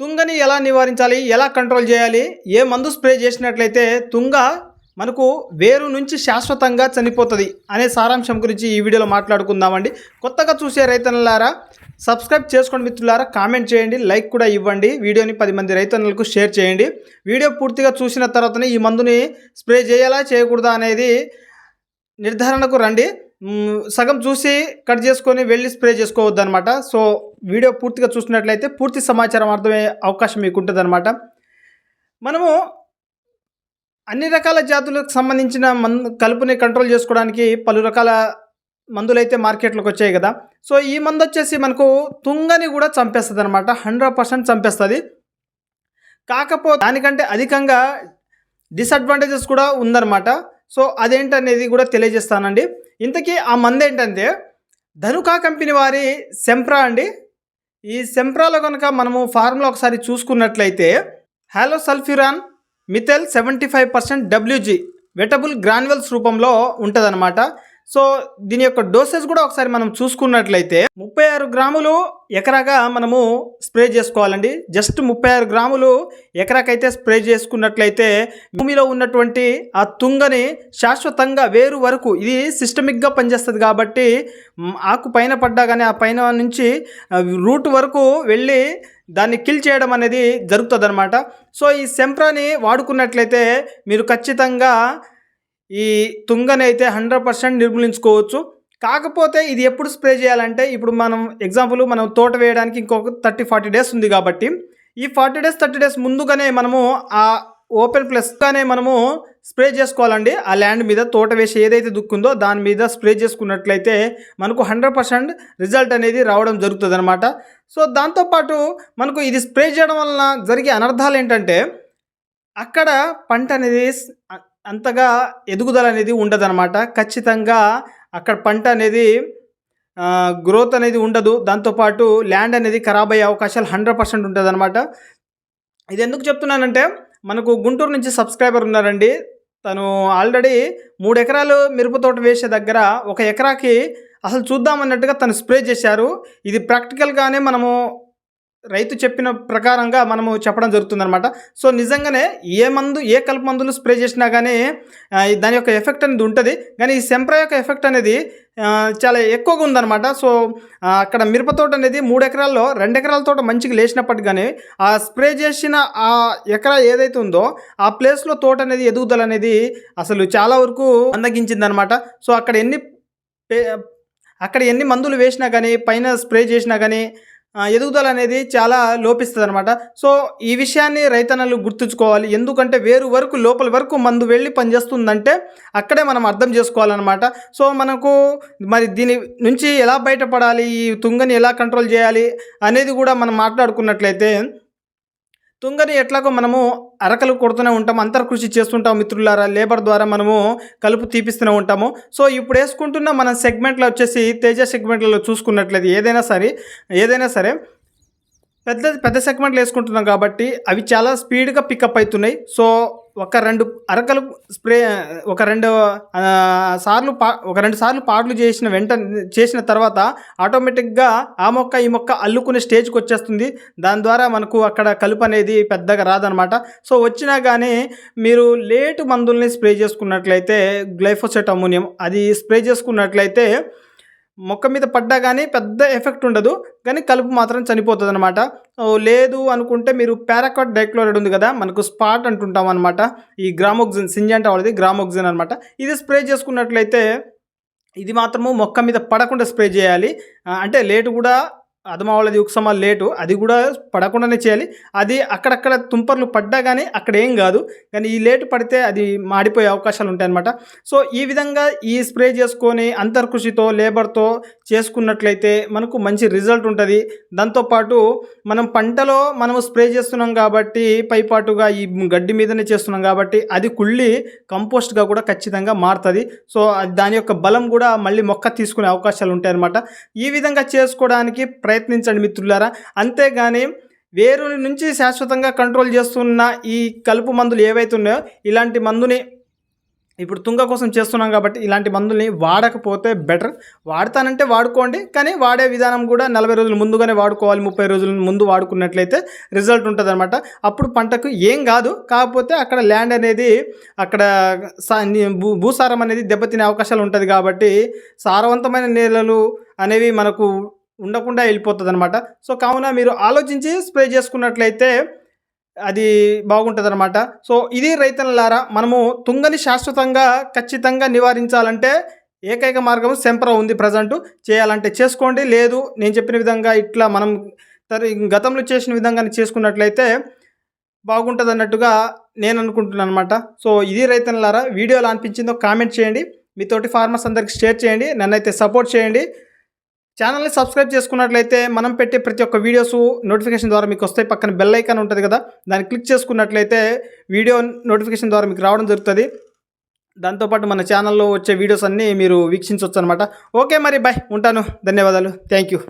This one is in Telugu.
తుంగని ఎలా నివారించాలి? ఎలా కంట్రోల్ చేయాలి? ఏ మందు స్ప్రే చేసినట్లయితే తుంగ మనకు వేరు నుంచి శాశ్వతంగా చనిపోతుంది అనే సారాంశం గురించి ఈ వీడియోలో మాట్లాడుకుందామండి. కొత్తగా చూసే రైతన్నలారా సబ్స్క్రైబ్ చేసుకోండి మిత్రులారా కామెంట్ చేయండి లైక్ కూడా ఇవ్వండి. వీడియోని పది మంది రైతన్నలకు షేర్ చేయండి. వీడియో పూర్తిగా చూసిన తర్వాతనే ఈ మందుని స్ప్రే చేయాలా చేయకూడదా అనేది నిర్ధారణకు రండి. సగం చూసి కట్ చేసుకొని వెళ్ళి స్ప్రే చేసుకోవద్దు అనమాట సో వీడియో పూర్తిగా చూసినట్లయితే పూర్తి సమాచారం అర్థమయ్యే అవకాశం మీకు ఉంటుంది అనమాట మనము అన్ని రకాల జాతులకు సంబంధించిన మందు కలుపుని కంట్రోల్ చేసుకోవడానికి పలు రకాల మందులు అయితే మార్కెట్లోకి వచ్చాయి కదా. సో ఈ మందు వచ్చేసి మనకు తుంగని కూడా చంపేస్తుంది అనమాట హండ్రెడ్ పర్సెంట్ చంపేస్తుంది. కాకపోతే దానికంటే అధికంగా డిసడ్వాంటేజెస్ కూడా ఉందన్నమాట. సో అదేంటనేది కూడా తెలియజేస్తానండి. ఇంతకీ ఆ మంది ఏంటంటే ధనుకా కంపెనీ వారి సెంప్రా అండి. ఈ సెంప్రాలో కనుక మనము ఫార్ములా ఒకసారి చూసుకున్నట్లయితే halosulfuron methyl seventy five percent WG wettable granules రూపంలో ఉంటుందన్నమాట. సో దీని యొక్క డోసెస్ కూడా ఒకసారి మనం చూసుకున్నట్లయితే ముప్పై ఆరు గ్రాములు ఎకరాగా మనము స్ప్రే చేసుకోవాలండి. జస్ట్ ముప్పై ఆరు గ్రాములు ఎకరాకైతే స్ప్రే చేసుకున్నట్లయితే భూమిలో ఉన్నటువంటి ఆ తుంగని శాశ్వతంగా వేరు వరకు ఇది సిస్టమిక్గా పనిచేస్తుంది కాబట్టి ఆకు పైన పడ్డా కానీ ఆ పైన నుంచి రూట్ వరకు వెళ్ళి దాన్ని కిల్ చేయడం అనేది జరుగుతుంది అనమాట సో ఈ సెంప్రాని వాడుకున్నట్లయితే మీరు ఖచ్చితంగా ఈ తుంగని అయితే హండ్రెడ్ పర్సెంట్ నిర్మూలించుకోవచ్చు. కాకపోతే ఇది ఎప్పుడు స్ప్రే చేయాలంటే ఇప్పుడు మనం ఎగ్జాంపుల్ మనం తోట వేయడానికి ఇంకొక థర్టీ ఫార్టీ డేస్ ఉంది కాబట్టి ఈ ఫార్టీ డేస్ థర్టీ డేస్ ముందుగానే మనము ఆ ఓపెన్ ప్లస్గానే మనము స్ప్రే చేసుకోవాలండి. ఆ ల్యాండ్ మీద తోట వేసి ఏదైతే దుక్కుందో దాని మీద స్ప్రే చేసుకున్నట్లయితే మనకు హండ్రెడ్ పర్సెంట్ రిజల్ట్ అనేది రావడం జరుగుతుంది అనమాట సో దాంతోపాటు మనకు ఇది స్ప్రే చేయడం వలన జరిగే అనర్థాలు ఏంటంటే అక్కడ పంట అనేది అంతగా ఎదుగుదల అనేది ఉండదన్నమాట. ఖచ్చితంగా అక్కడ పంట అనేది గ్రోత్ అనేది ఉండదు. దాంతోపాటు ల్యాండ్ అనేది ఖరాబ్ అయ్యే అవకాశాలు హండ్రెడ్ పర్సెంట్ ఉంటుంది ఇది ఎందుకు చెప్తున్నానంటే మనకు గుంటూరు నుంచి సబ్స్క్రైబర్ ఉన్నారండి. తను ఆల్రెడీ మూడు ఎకరాలు మిరప తోట వేసే దగ్గర ఒక ఎకరాకి అసలు చూద్దామన్నట్టుగా తను స్ప్రే చేశారు. ఇది ప్రాక్టికల్గానే మనము రైతు చెప్పిన ప్రకారంగా మనము చెప్పడం జరుగుతుందనమాట సో నిజంగానే ఏ మందు ఏ కలుపు మందులు స్ప్రే చేసినా కానీ దాని యొక్క ఎఫెక్ట్ అనేది ఉంటుంది. కానీ ఈ సెంప్రా యొక్క ఎఫెక్ట్ అనేది చాలా ఎక్కువగా ఉందన్నమాట. సో అక్కడ మిరప తోట అనేది మూడు ఎకరాల్లో రెండు ఎకరాల తోట మంచిగా లేచినప్పటికీ కానీ ఆ స్ప్రే చేసిన ఆ ఎకరా ఏదైతే ఉందో ఆ ప్లేస్లో తోట అనేది ఎదుగుదల అనేది అసలు చాలా వరకు అందగించిందనమాట సో అక్కడ ఎన్ని అక్కడ ఎన్ని మందులు వేసినా కానీ పైన స్ప్రే చేసినా కానీ ఎదుగుదల అనేది చాలా లోపిస్తుంది అనమాట సో ఈ విషయాన్ని రైతన్నలు గుర్తుంచుకోవాలి. ఎందుకంటే వేరు వరకు లోపల వరకు మందు వెళ్ళి పనిచేస్తుందంటే అక్కడే మనం అర్థం చేసుకోవాలన్నమాట. సో మనకు మరి దీని నుంచి ఎలా బయటపడాలి? ఈ తుంగని ఎలా కంట్రోల్ చేయాలి? అనేది కూడా మనం మాట్లాడుకున్నట్లయితే తుంగని ఎట్లాగో మనము అరకలు కొడుతూనే ఉంటాం అంతర్కృషి చేస్తుంటాం మిత్రులారా లేబర్ ద్వారా మనము కలుపు తీపిస్తూనే ఉంటాము. సో ఇప్పుడు వేసుకుంటున్న మన సెగ్మెంట్లో వచ్చేసి తేజ సెగ్మెంట్లలో చూసుకున్నట్లయితే ఏదైనా సరే ఏదైనా సరే పెద్ద పెద్ద సెగ్మెంట్లు వేసుకుంటున్నాం కాబట్టి అవి చాలా స్పీడ్గా పికప్ అవుతున్నాయి. సో ఒక రెండు అరకలు స్ప్రే ఒక రెండు సార్లు పా ఒక రెండు సార్లు పాటలు చేసిన వెంట చేసిన తర్వాత ఆటోమేటిక్గా ఆ మొక్క ఈ మొక్క అల్లుకునే స్టేజ్కి వచ్చేస్తుంది. దాని ద్వారా మనకు అక్కడ కలుపు అనేది పెద్దగా రాదనమాట. సో వచ్చినా కానీ మీరు లేటు మందుల్ని స్ప్రే చేసుకున్నట్లయితే గ్లైఫోసెట్ అమోనియం అది స్ప్రే చేసుకున్నట్లయితే మొక్క మీద పడ్డా కానీ పెద్ద ఎఫెక్ట్ ఉండదు. కానీ కలుపు మాత్రం చనిపోతుంది అనమాట లేదు అనుకుంటే మీరు పారాకాట్ డైక్లోరైడ్ ఉంది కదా మనకు స్పాట్ అంటుంటాం అనమాట ఈ గ్రామోక్సిన్ సింజంట వాళ్ళది గ్రామోక్సిన్ అనమాట ఇది స్ప్రే చేసుకున్నట్లయితే ఇది మాత్రము మొక్క మీద పడకుండా స్ప్రే చేయాలి. అంటే లేటు కూడా అదమావళ్ళది వాళ్ళది లేటు అది కూడా పడకుండానే చేయాలి. అది అక్కడక్కడ తుంపర్లు పడ్డా కానీ అక్కడ ఏం కాదు. కానీ ఈ లేటు పడితే అది మాడిపోయే అవకాశాలు ఉంటాయన్నమాట. సో ఈ విధంగా ఈ స్ప్రే చేసుకొని అంతర్కృషితో లేబర్తో చేసుకున్నట్లయితే మనకు మంచి రిజల్ట్ ఉంటుంది. దాంతోపాటు మనం పంటలో మనం స్ప్రే చేస్తున్నాం కాబట్టి పైపాటుగా ఈ గడ్డి మీదనే చేస్తున్నాం కాబట్టి అది కుళ్ళి కంపోస్ట్గా కూడా ఖచ్చితంగా మారుతుంది. సో అది దాని యొక్క బలం కూడా మళ్ళీ మొక్క తీసుకునే అవకాశాలు ఉంటాయన్నమాట. ఈ విధంగా చేసుకోవడానికి ప్రయత్నించండి మిత్రులారా. అంతేగాని వేరు నుంచి శాశ్వతంగా కంట్రోల్ చేస్తున్న ఈ కలుపు మందులు ఏవైతే ఉన్నాయో ఇలాంటి మందుని ఇప్పుడు తుంగ కోసం చేస్తున్నాం కాబట్టి ఇలాంటి మందుల్ని వాడకపోతే బెటర్ వాడతానంటే వాడుకోండి కానీ వాడే విధానం కూడా నలభై రోజుల ముందుగానే వాడుకోవాలి ముప్పై రోజుల ముందు వాడుకున్నట్లయితే రిజల్ట్ ఉంటుంది అనమాట అప్పుడు పంటకు ఏం కాదు కాకపోతే అక్కడ ల్యాండ్ అనేది అక్కడ భూ భూసారం అనేది దెబ్బతినే అవకాశాలు ఉంటుంది కాబట్టి సారవంతమైన నేలలు అనేవి మనకు ఉండకుండా వెళ్ళిపోతుంది అనమాట సో కావున మీరు ఆలోచించి స్ప్రే చేసుకున్నట్లయితే అది బాగుంటుంది అనమాట సో ఇది రైతన్నలారా మనము తుంగని శాశ్వతంగా ఖచ్చితంగా నివారించాలంటే ఏకైక మార్గం సెంపర ఉంది ప్రజెంట్. చేయాలంటే చేసుకోండి. లేదు నేను చెప్పిన విధంగా ఇట్లా మనం గతంలో చేసిన విధంగా చేసుకున్నట్లయితే బాగుంటుంది అన్నట్టుగా నేను అనుకుంటున్నాను అనమాట సో ఇది రైతన్నలారా వీడియో ఎలా అనిపించిందో కామెంట్ చేయండి. మీతోటి ఫార్మర్స్ అందరికి షేర్ చేయండి. నన్నైతే సపోర్ట్ చేయండి. ఛానల్ని సబ్స్క్రైబ్ చేసుకున్నట్లయితే మనం పెట్టే ప్రతి ఒక్క వీడియోస్ నోటిఫికేషన్ ద్వారా మీకు వస్తాయి. పక్కన బెల్ ఐకాన్ ఉంటుంది కదా దాన్ని క్లిక్ చేసుకున్నట్లయితే వీడియో నోటిఫికేషన్ ద్వారా మీకు రావడం జరుగుతుంది. దాంతోపాటు మన ఛానల్లో వచ్చే వీడియోస్ అన్నీ మీరు వీక్షించవచ్చు అనమాట ఓకే మరి బాయ్ ఉంటాను. ధన్యవాదాలు. Thank you